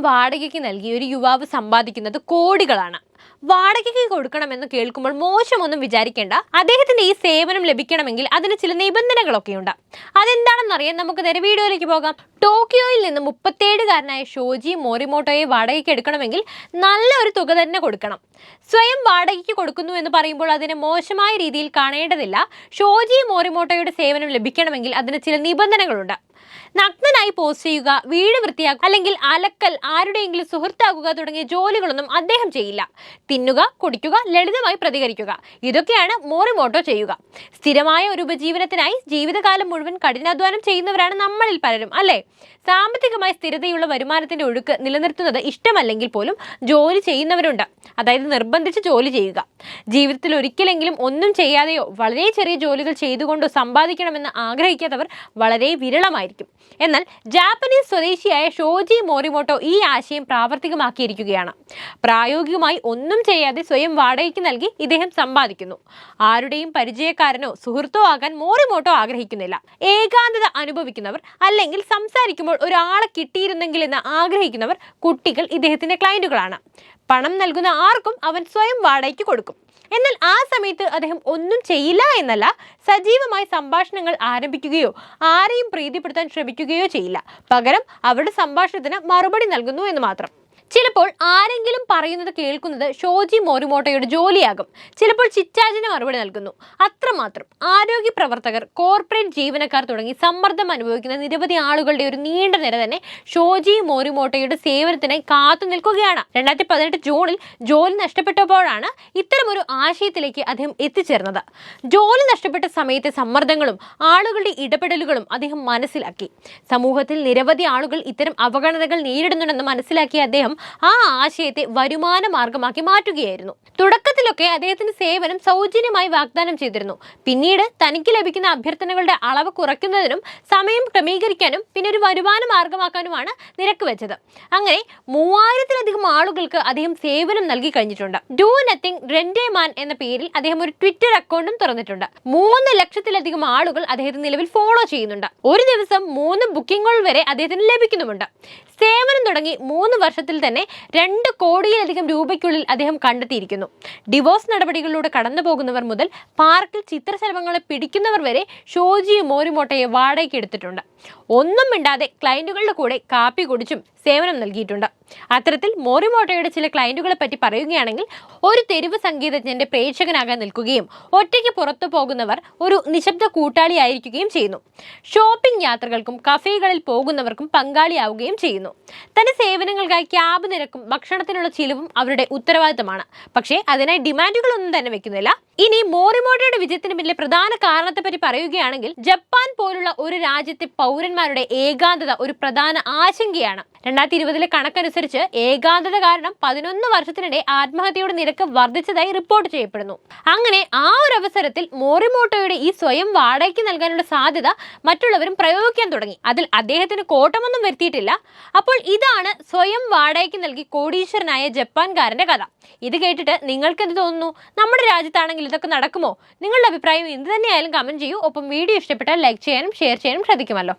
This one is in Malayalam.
വാടകയ്ക്ക് നൽകി ഒരു യുവാവ് സമ്പാദിക്കുന്നത് കോടികളാണ്. വാടകയ്ക്ക് കൊടുക്കണമെന്ന് കേൾക്കുമ്പോൾ മോശമൊന്നും വിചാരിക്കേണ്ട. അദ്ദേഹത്തിന്റെ ഈ സേവനം ലഭിക്കണമെങ്കിൽ അതിന് ചില നിബന്ധനകളൊക്കെ ഉണ്ട് അതെന്താണെന്നറിയാൻ നമുക്ക് നേരെ വീഡിയോയിലേക്ക് പോകാം. ടോക്കിയോയിൽ നിന്ന് മുപ്പത്തേഴുകാരനായ ഷോജി മോറിമോട്ടോയെ വാടകയ്ക്ക് എടുക്കണമെങ്കിൽ നല്ല ഒരു തുക തന്നെ കൊടുക്കണം. സ്വയം വാടകയ്ക്ക് കൊടുക്കുന്നു എന്ന് പറയുമ്പോൾ അതിനെ മോശമായ രീതിയിൽ കാണേണ്ടതില്ല. ഷോജി മോറിമോട്ടോയുടെ സേവനം ലഭിക്കണമെങ്കിൽ അതിന് ചില നിബന്ധനകളുണ്ട്. നഗ്നനായി പോസ്റ്റ് ചെയ്യുക വീട് വൃത്തിയാക്കുക അല്ലെങ്കിൽ അലക്കൽ ആരുടെയെങ്കിലും സുഹൃത്താകുക തുടങ്ങിയ ജോലികളൊന്നും അദ്ദേഹം ചെയ്യില്ല. തിന്നുക കുടിക്കുക ലളിതമായി പ്രതികരിക്കുക. ഇതൊക്കെയാണ് മോറിമോട്ടോ ചെയ്യുക. സ്ഥിരമായ ഒരു ഉപജീവനത്തിനായി ജീവിതകാലം മുഴുവൻ കഠിനാധ്വാനം ചെയ്യുന്നവരാണ് നമ്മളിൽ പലരും അല്ലേ? സാമ്പത്തികമായി സ്ഥിരതയുള്ള വരുമാനത്തിന്റെ ഒഴുക്ക് നിലനിർത്തുന്നത് ഇഷ്ടമല്ലെങ്കിൽ പോലും ജോലി ചെയ്യുന്നവരുണ്ട്. അതായത് നിർബന്ധിച്ച് ജോലി ചെയ്യുക. ജീവിതത്തിൽ ഒരിക്കലെങ്കിലും ഒന്നും ചെയ്യാതെയോ വളരെ ചെറിയ ജോലികൾ ചെയ്തുകൊണ്ടോ സമ്പാദിക്കണമെന്ന് ആഗ്രഹിക്കാത്തവർ വളരെ വിരളമായിരിക്കും. എന്നാൽ ജാപ്പനീസ് സ്വദേശിയായ ഷോജി മോറിമോട്ടോ ഈ ആശയം പ്രാവർത്തികമാക്കിയിരിക്കുകയാണ്. പ്രായോഗികമായി ഒന്നും ചെയ്യാതെ സ്വയം വാടകയ്ക്ക് നൽകി ഇദ്ദേഹം സമ്പാദിക്കുന്നു. ആരുടെയും പരിചയക്കാരനോ സുഹൃത്തോ ആകാൻ മോറിമോട്ടോ ആഗ്രഹിക്കുന്നില്ല. ഏകാന്തത അനുഭവിക്കുന്നവർ അല്ലെങ്കിൽ സംസാരിക്കുമ്പോൾ ഒരാളെ കിട്ടിയിരുന്നെങ്കിൽ എന്ന് ആഗ്രഹിക്കുന്നവർ കുട്ടികൾ ഇദ്ദേഹത്തിന്റെ ക്ലയന്റുകളാണ്. പണം നൽകുന്ന ആർക്കും അവൻ സ്വയം വാടകയ്ക്ക് കൊടുക്കും. എന്നാൽ ആ സമയത്ത് അദ്ദേഹം ഒന്നും ചെയ്യില്ല എന്നല്ല സജീവമായി സംഭാഷണങ്ങൾ ആരംഭിക്കുകയോ ആരെയും പ്രീതിപ്പെടുത്താൻ ശ്രമിക്കുകയോ ചെയ്യില്ല. പകരം അവരുടെ സംഭാഷണത്തിന് മറുപടി നൽകുന്നു എന്ന് മാത്രം. ചിലപ്പോൾ ആരെങ്കിലും പറയുന്നത് കേൾക്കുന്നത് ഷോജി മോറിമോട്ടോയുടെ ജോലിയാകും. ചിലപ്പോൾ ചിറ്റാജിന് മറുപടി നൽകുന്നു. അത്രമാത്രം. ആരോഗ്യ പ്രവർത്തകർ കോർപ്പറേറ്റ് ജീവനക്കാർ തുടങ്ങി സമ്മർദ്ദം അനുഭവിക്കുന്ന നിരവധി ആളുകളുടെ ഒരു നീണ്ട നിര തന്നെ ഷോജി മോറിമോട്ടോയുടെ സേവനത്തിനായി കാത്തു നിൽക്കുകയാണ്. രണ്ടായിരത്തി പതിനെട്ട് ജൂണിൽ ജോലി നഷ്ടപ്പെട്ടപ്പോഴാണ് ഇത്തരമൊരു ആശയത്തിലേക്ക് അദ്ദേഹം എത്തിച്ചേർന്നത്. ജോലി നഷ്ടപ്പെട്ട സമയത്തെ സമ്മർദ്ദങ്ങളും ആളുകളുടെ ഇടപെടലുകളും അദ്ദേഹം മനസ്സിലാക്കി. സമൂഹത്തിൽ നിരവധി ആളുകൾ ഇത്തരം അവഗണനകൾ നേരിടുന്നുണ്ടെന്ന് മനസ്സിലാക്കിയ അദ്ദേഹം ആ ആശയത്തെ വരുമാന മാർഗമാക്കി മാറ്റുകയായിരുന്നു. തുടക്കത്തിലൊക്കെ അദ്ദേഹത്തിന്റെ സേവനം സൗജന്യമായി വാഗ്ദാനം ചെയ്തിരുന്നു. പിന്നീട് തനിക്ക് ലഭിക്കുന്ന അഭ്യർത്ഥനകളുടെ അളവ് കുറയ്ക്കുന്നതിനും സമയം ക്രമീകരിക്കാനും പിന്നെ ഒരു വരുമാന മാർഗമാക്കാനുമാണ് നിരക്ക് വെച്ചത്. അങ്ങനെ മൂവായിരത്തിലധികം ആളുകൾക്ക് അദ്ദേഹം സേവനം നൽകി കഴിഞ്ഞിട്ടുണ്ട്. ഡു നത്തിങ് റെൻഡേ മാൻ എന്ന പേരിൽ അദ്ദേഹം ഒരു ട്വിറ്റർ അക്കൗണ്ടും തുറന്നിട്ടുണ്ട്. മൂന്ന് ലക്ഷത്തിലധികം ആളുകൾ അദ്ദേഹത്തെ നിലവിൽ ഫോളോ ചെയ്യുന്നുണ്ട്. ഒരു ദിവസം മൂന്ന് ബുക്കിങ്ങുകൾ വരെ അദ്ദേഹത്തിന് ലഭിക്കുന്നുമുണ്ട്. സേവനം തുടങ്ങി മൂന്ന് വർഷത്തിൽ തന്നെ രണ്ട് കോടിയിലധികം രൂപയ്ക്കുള്ളിൽ അദ്ദേഹം കണ്ടെത്തിയിരിക്കുന്നു. ഡിവോഴ്സ് നടപടികളിലൂടെ കടന്നു പോകുന്നവർ മുതൽ പാർക്കിൽ ചിത്രശലഭങ്ങളെ പിടിക്കുന്നവർ വരെ ഷോജിയും മോരിമോട്ടയെ വാടകയ്ക്ക് എടുത്തിട്ടുണ്ട്. ഒന്നും മിണ്ടാതെ ക്ലയന്റുകളുടെ കൂടെ കാപ്പി കുടിച്ചും സേവനം നൽകിയിട്ടുണ്ട്. അത്തരത്തിൽ മോറിമോട്ടോയുടെ ചില ക്ലയന്റുകളെ പറ്റി പറയുകയാണെങ്കിൽ ഒരു തെരുവ് സംഗീതജ്ഞന്റെ പ്രേക്ഷകനാകാൻ നിൽക്കുകയും ഒറ്റയ്ക്ക് പുറത്തു പോകുന്നവർ ഒരു നിശബ്ദ കൂട്ടാളിയായിരിക്കുകയും ചെയ്യുന്നു. ഷോപ്പിംഗ് യാത്രകൾക്കും കഫേകളിൽ പോകുന്നവർക്കും പങ്കാളിയാവുകയും ചെയ്യുന്നു. തന്റെ സേവനങ്ങൾക്കായി ക്യാബ് നിരക്കും ഭക്ഷണത്തിനുള്ള ചിലവും അവരുടെ ഉത്തരവാദിത്തമാണ്. പക്ഷേ അതിനായി ഡിമാൻഡുകളൊന്നും തന്നെ വെക്കുന്നില്ല. ഇനി മോറിമോട്ടോയുടെ വിജയത്തിന് പിന്നിലെ പ്രധാന കാരണത്തെ പറ്റി പറയുകയാണെങ്കിൽ ജപ്പാൻ പോലുള്ള ഒരു രാജ്യത്തെ പൗരന്മാരുടെ ഏകാന്തത ഒരു പ്രധാന ആശങ്കയാണ്. രണ്ടായിരത്തി ഇരുപതിലെ കണക്കനുസരിച്ച് ഏകാന്തത കാരണം പതിനൊന്ന് വർഷത്തിനിടെ ആത്മഹത്യയുടെ നിരക്ക് വർദ്ധിച്ചതായി റിപ്പോർട്ട് ചെയ്യപ്പെടുന്നു. അങ്ങനെ ആ അവസരത്തിൽ മോറിമോട്ടോയുടെ ഈ സ്വയം വാടകയ്ക്ക് നൽകാനുള്ള സാധ്യത മറ്റുള്ളവരും പ്രയോഗിക്കാൻ തുടങ്ങി. അതിൽ അദ്ദേഹത്തിന് കോട്ടമൊന്നും വരുത്തിയിട്ടില്ല. അപ്പോൾ ഇതാണ് സ്വയം വാടകയ്ക്ക് നൽകി കോടീശ്വരനായ ജപ്പാൻകാരന്റെ കഥ. ഇത് കേട്ടിട്ട് നിങ്ങൾക്ക് എന്ത് തോന്നുന്നു? നമ്മുടെ രാജ്യത്താണെങ്കിൽ ഇതൊക്കെ നടക്കുമോ? നിങ്ങളുടെ അഭിപ്രായം എന്ത് തന്നെയായാലും കമന്റ് ചെയ്യൂ. ഒപ്പം വീഡിയോ ഇഷ്ടപ്പെട്ടാൽ ലൈക്ക് ചെയ്യാനും ഷെയർ ചെയ്യാനും ശ്രദ്ധിക്കുമല്ലോ.